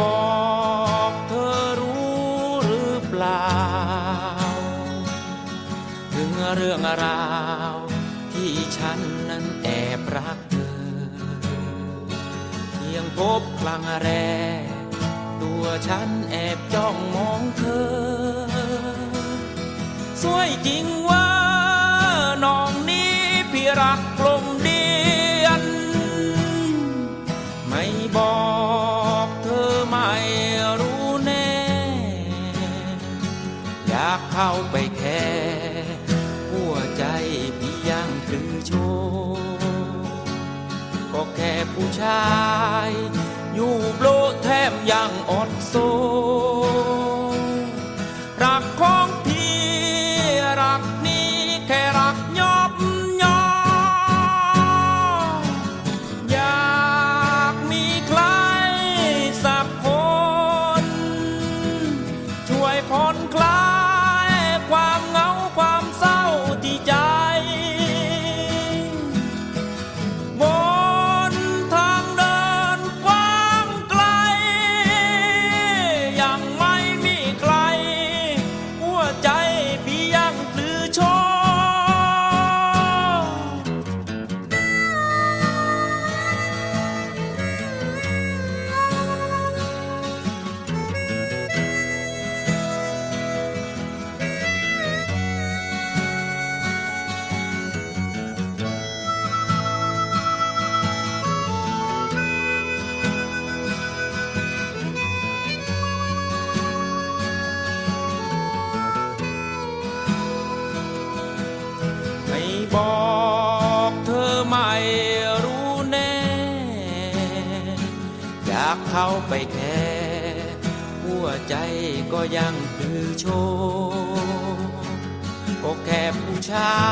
บอกเธอรู้หรือเปล่า ถึงเรื่องราวที่ฉันนั้นแอบรักเธอ เพียงพบคลังแรก ตัวฉันแอบจ้องมองเธอ สวยจริง โชว์ก็แค่ผู้ชาย อยู่โบลแทมยังอดโซ อยากเขาไปแค่ หัวใจก็ยังคือโชว์ก็แค่ผู้ชาย